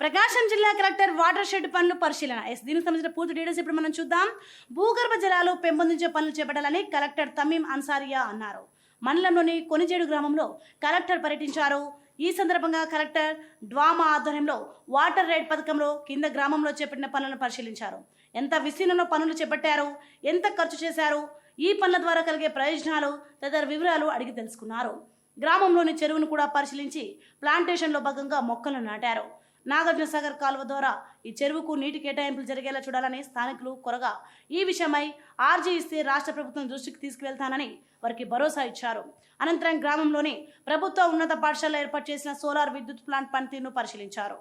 ప్రకాశం జిల్లా collector water shed పనులు పరిశీలన. ఎస్ దీనికి సంబంధించిన పూర్తి డీటెయిల్స్ ఇప్పుడు మనం చూద్దాం. భూగర్భ జలాలు పెంపొందించే పనులు చేపట్టాలని కలెక్టర్ తమీం అన్సారియా అన్నారు. మండలంలోని కొనిజేడు గ్రామంలో కలెక్టర్ పర్యటించారు. ఈ సందర్భంగా కలెక్టర్ డ్వామా ఆధ్వర్యంలో వాటర్ రైడ్ పథకంలో కింద గ్రామంలో చేపట్టిన పనులను పరిశీలించారు. ఎంత విస్తీర్ణంలో పనులు చేపట్టారు? ఎంత ఖర్చు చేశారు? ఈ పనుల ద్వారా కలిగే ప్రయోజనాలు తదితర వివరాలు అడిగి తెలుసుకున్నారు. గ్రామంలోని చెరువును కూడా పరిశీలించి ప్లాంటేషన్లో భాగంగా మొక్కలు నాటారు. నాగార్జున సాగర్ కాలువ ద్వారా ఈ చెరువుకు నీటి కేటాయింపులు జరిగేలా చూడాలని స్థానికులు కొరగా ఈ విషయమై ఆర్జీ ఇస్తే రాష్ట్ర ప్రభుత్వం దృష్టికి తీసుకువెళ్తానని వారికి భరోసా ఇచ్చారు. అనంతరం గ్రామంలోని ప్రభుత్వ ఉన్నత పాఠశాల ఏర్పాటు చేసిన సోలార్ విద్యుత్ ప్లాంట్ పనితీరును పరిశీలించారు.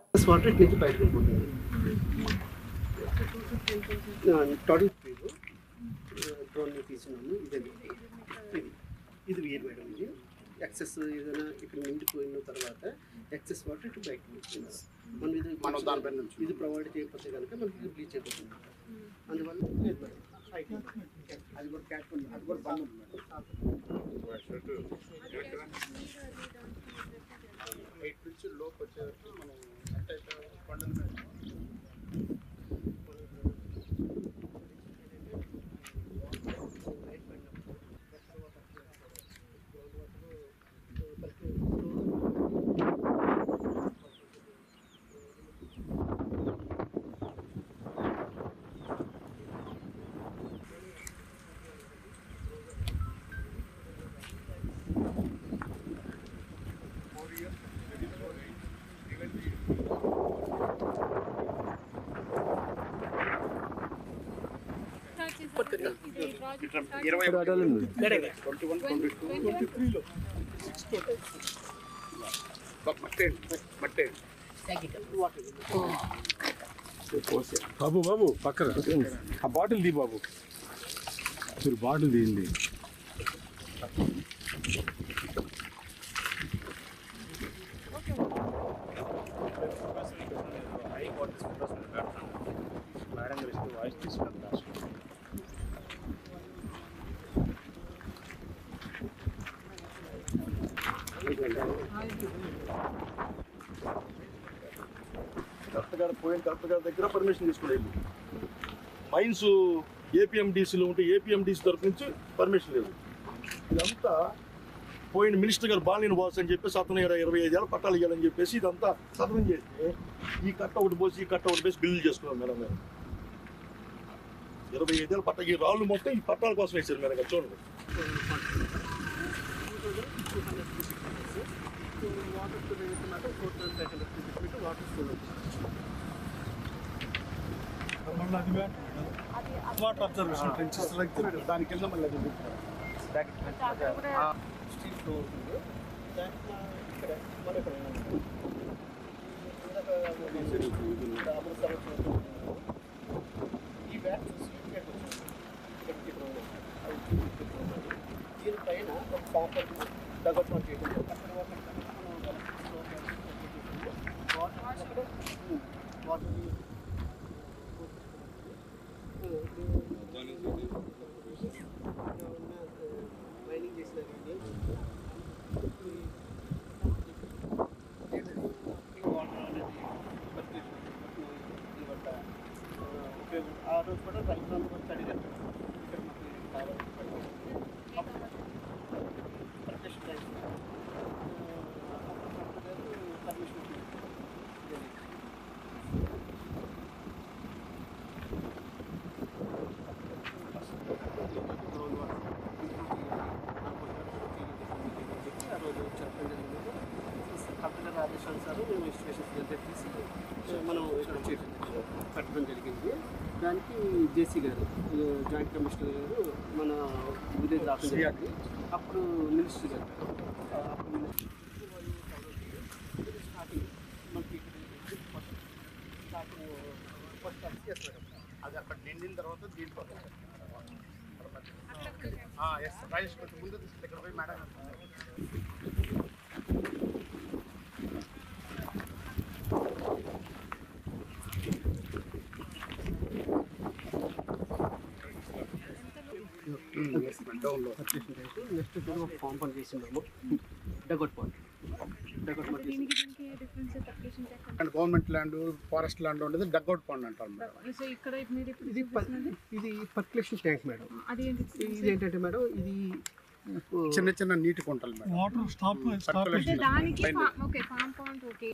ఇది వేరు మేడం ఇది. ఎక్సెస్ ఏదైనా ఇక్కడ నిండిపోయిన తర్వాత ఎక్సెస్ వాటర్ ఇటు బయటకు వచ్చింది మనం ఇది మనం దానిపై నుంచి. ఇది ప్రొవైడ్ చేయకపోతే కనుక మనకి ఇది బ్లీచ్ అయిపోతుంది అందువల్ల లేదు. అది కూడా క్యాట్ అది కూడా బంద్ ఎయిట్ నుంచి లోపు వచ్చేవరకు మనం బాబు బాబు పక్కన. ఆ బాటిల్ తీ బాబు. మీరు బాటిల్ తీయండి కలెక్టర్ గారు పోయిన కలెక్టర్ గారి దగ్గర పర్మిషన్ తీసుకోలేదు మైన్స్ ఏపీఎండిసిలో ఉంటే ఏపీఎండిసి తరఫు నుంచి పర్మిషన్ లేదు. ఇదంతా పోయిన మినిస్టర్ గారు బాలిన బాస్ అని చెప్పేసి అతను ఇరవై ఇరవై ఐదు ఏళ్ళ పట్టాలు ఇవ్వాలని చెప్పేసి ఇదంతా సదనం చేస్తే ఈ కట్ట ఒకటి పోసి ఈ కట్ట ఒకటి పోసి బిల్లు చేసుకున్నాం మేడం గారు. ఇరవై ఐదేళ్ళ పట్ట ఈ రాళ్ళు మొత్తం ఈ పట్టాల కోసం వేసారు మేడం గారు చూడండి. వాటర్ స్టోరేజ్ అయితే four thousand five hundred feet water storage water observation trenches like దాని కింద మళ్ళీ అది స్టీల్ ఫ్లోర్ ఉంటుంది దాంట్లో ఇక్కడ మరొక ఈ బ్యాట్ చూసి ఇక్కడికి వచ్చింది దీనిపైన ఒక కాపర్ డగొట్టడం చేయడం అక్కడ వాటర్ వాటర్ మైనింగ్ చేసినారు కానీ వాటర్ మనం ఇక్కడ చేయడం కట్టడం జరిగింది. దానికి జేసీ గారు జాయింట్ కమిషనర్ గారు మన విలేజ్ రావడం జరిగింది. అప్పుడు మినిస్టర్ గారు ఆ, అప్పుడు మినిస్టర్ స్టార్టింగ్ మనకి ఫస్ట్ స్టార్టింగ్ ఫస్ట్ అది చేస్తారు అది అక్కడ నిండిన తర్వాత దీంట్లో ఎస్ రైస్ కొంచెం ముందు తీసుకెళ్ళి ఇక్కడ పోయి మేడం డౌన్లో నెక్స్ట్ దీని ఒక ఫామ్ పని చేసినాము dugout point and government land forest land ఉండేది డగౌట్ పాండ్ అంటారు మేడం. ఇది ఇది పర్క్యులేషన్ ట్యాంక్ మేడం. ఇది ఏంటంటే మేడం ఇది చిన్న చిన్న నీటి కుంటలు madam. Water stop hmm. Okay.